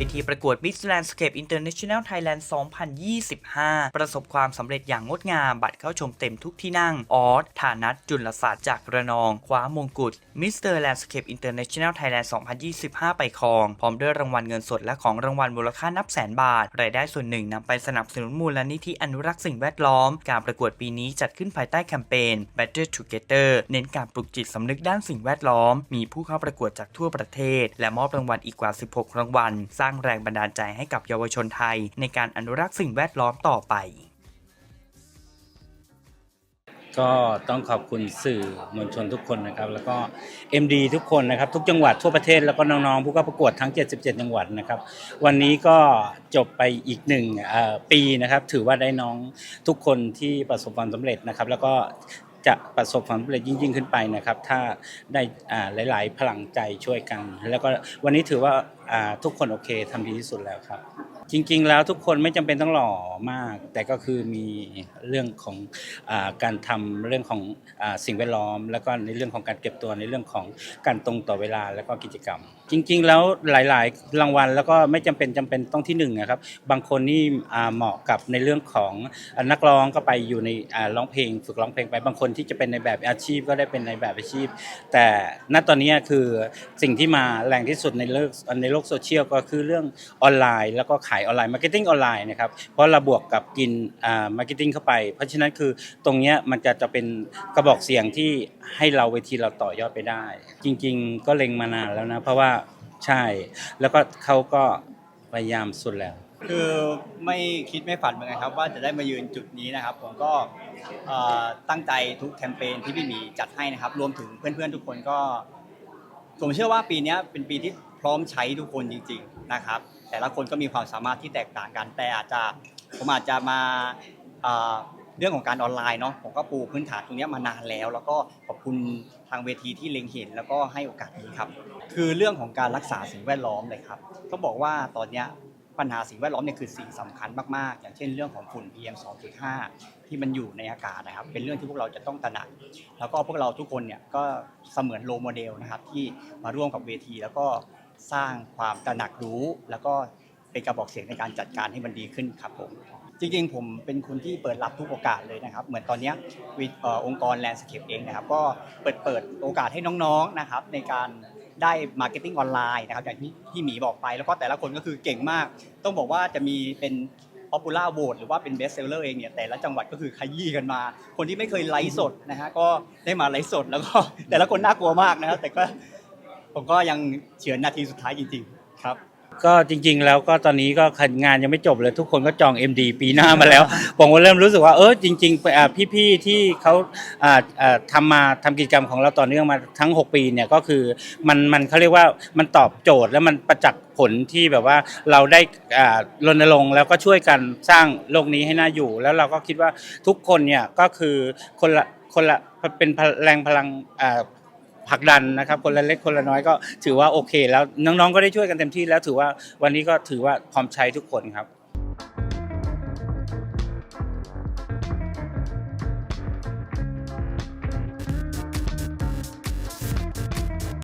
พิธีประกวด Miss Landscape International Thailand 2025 ประสบความสำเร็จอย่างงดงาม บัตรเข้าชมเต็มทุกที่นั่ง ออสฐานัทจุลศาสตร์จากระนอง คว้ามงกุฎ Mr. Landscape International Thailand 2025 ไปครอง พร้อมด้วยรางวัลเงินสดและของรางวัลมูลค่านับแสนบาท รายได้ส่วนหนึ่งนำไปสนับสนุนมูลนิธิอนุรักษ์สิ่งแวดล้อม การประกวดปีนี้จัดขึ้นภายใต้แคมเปญ Better Together เน้นการปลุกจิตสำนึกด้านสิ่งแวดล้อม มีผู้เข้าประกวดจากทั่วประเทศ และมอบรางวัลอีกกว่า 16 รางวัลสร้างแรงบันดาลใจให้กับเยาวชนไทย ในการอนุรักษ์สิ่งแวดล้อมต่อไป ก็ต้องขอบคุณสื่อมวลชนทุกคนนะครับ แล้วก็ MD ทุกคนนะครับ ทุกจังหวัดทั่วประเทศแล้วก็น้องๆ ผู้เข้าประกวดทั้ง 77 จังหวัดนะครับ วันนี้ก็จบไปอีกหนึ่งปีนะครับ ถือว่าได้น้องทุกคนที่ประสบความสำเร็จนะครับ แล้วก็ จะประสบความสำเร็จยิ่งๆขึ้นไปนะครับ ถ้าได้หลาย ๆ พลังใจช่วยกัน แล้วก็วันนี้ถือว่าอ่าทุกคนโอเคทำดีที่สุดแล้วครับ จริง ๆ แล้วทุกคนไม่จำเป็นต้องหล่อมาก แต่ก็คือมีเรื่องของอาการทำเรื่องของอาสิ่งแวดล้อม แล้วก็ในเรื่องของการเก็บตัวในเรื่องของการตรงต่อเวลาแล้วก็กิจกรรม จริง ๆ แล้วหลาย ๆ รางวัล แล้วก็ไม่จำเป็นจำเป็นต้องที่หนึ่งนะครับ บางคนนี่อ่าเหมาะกับในเรื่องของอ่านักร้องก็ไปอยู่ในอ่าร้องเพลง ฝึกร้องเพลงไปบางคนที่จะเป็นในแบบอาชีพก็ได้เป็นในแบบอาชีพ แต่ณตอนนี้คือสิ่งที่มาแรงที่สุดในโลกในโลกโซเชียลก็คือเรื่องออนไลน์ แล้วก็ขายออนไลน์มาร์เก็ตติ้งออนไลน์นะครับเพราะเราบวกกับกินมาร์เก็ตติ้งเข้าไป เพราะฉะนั้นคือตรงนี้มันจะจะเป็นกระบอกเสียงที่ให้เราเวทีเราต่อยอดไปได้ จริง ๆ ก็เล็งมานานแล้วนะเพราะว่าใช่แล้วก็เขาก็พยายามสุดแล้ว คือไม่คิดไม่ฝันเหมือนกันครับ ว่าจะได้มายืนจุดนี้นะครับ ผมก็ตั้งใจทุกแคมเปญที่พี่หมีจัดให้นะครับ รวมถึงเพื่อนๆทุกคนก็ ผมเชื่อว่าปีนี้เป็นปีที่พร้อมใช้ทุกคนจริง ๆ นะครับ แต่ละคนก็มีความสามารถที่แตกต่างกัน แต่อาจจะผมอาจจะมาเรื่องของการออนไลน์เนาะผมก็ปูพื้นฐานตรงเนี้ยมานานแล้ว แล้วก็ขอบคุณทางเวทีที่เล็งเห็นแล้วก็ให้โอกาสนี้ครับ คือเรื่องของการรักษาสิ่งแวดล้อมเลยครับต้องบอกว่าตอนเนี้ยปัญหาสิ่งแวดล้อมเนี่ยคือสิ่งสำคัญมากๆ อย่างเช่นเรื่องของฝุ่น PM 2.5 ที่มันอยู่ในอากาศนะครับ เป็นเรื่องที่พวกเราจะต้องตระหนัก แล้วก็พวกเราทุกคนเนี่ยก็เสมือนโลโมเดลนะครับที่มาร่วมกับเวที แล้วก็ สร้างความตระหนักรู้ แล้วก็เป็นกระบอกเสียงในการจัดการให้มันดีขึ้นครับผมจริงๆ ผมเป็นคนที่เปิดรับทุกโอกาสเลยนะครับ เหมือนตอนนี้วิองค์กร Landscape เองนะครับ ก็เปิดเปิดโอกาสให้น้องๆนะครับ ในการได้มาร์เก็ตติ้งออนไลน์นะครับอย่างที่ที่หมีบอกไปแล้วก็แต่ละคนก็คือเก่งมาก ต้องบอกว่าจะมีเป็น popular vote หรือว่าเป็น best seller เองเนี่ยแต่ละจังหวัดก็คือขยี้กันมา คนที่ไม่เคยไลฟ์สดนะฮะก็ได้มาไลฟ์สด แล้วก็แต่ละคนน่ากลัวมากนะครับแต่ก็ ผมก็ยังเฉือนนาทีสุดท้ายจริงๆครับ ก็จริง ๆ แล้วก็ตอนนี้ก็งานยังไม่จบเลยทุกคนก็จอง MD ปีหน้ามาแล้ว ผมก็เริ่มรู้สึกว่าเออจริงๆพี่ๆที่เขาอ่าอ่าทำมาทำกิจกรรมของเราต่อเนื่องมาทั้ง 6 ปีเนี่ยก็คือมันมันเขาเรียกว่ามันตอบโจทย์แล้วมันประจักษ์ผลที่แบบว่าเราได้รณรงค์แล้วก็ช่วยกันสร้างโลกนี้ให้น่าอยู่ แล้วเราก็คิดว่าทุกคนเนี่ยก็คือคนละคนละเป็นแรงพลังอ่า ผลักดันนะครับคนละเล็กคนละน้อยก็ถือว่าโอเค แล้วน้องๆก็ได้ช่วยกันเต็มที่แล้วถือว่าวันนี้ก็ถือว่าพร้อมใช้ทุกคนครับ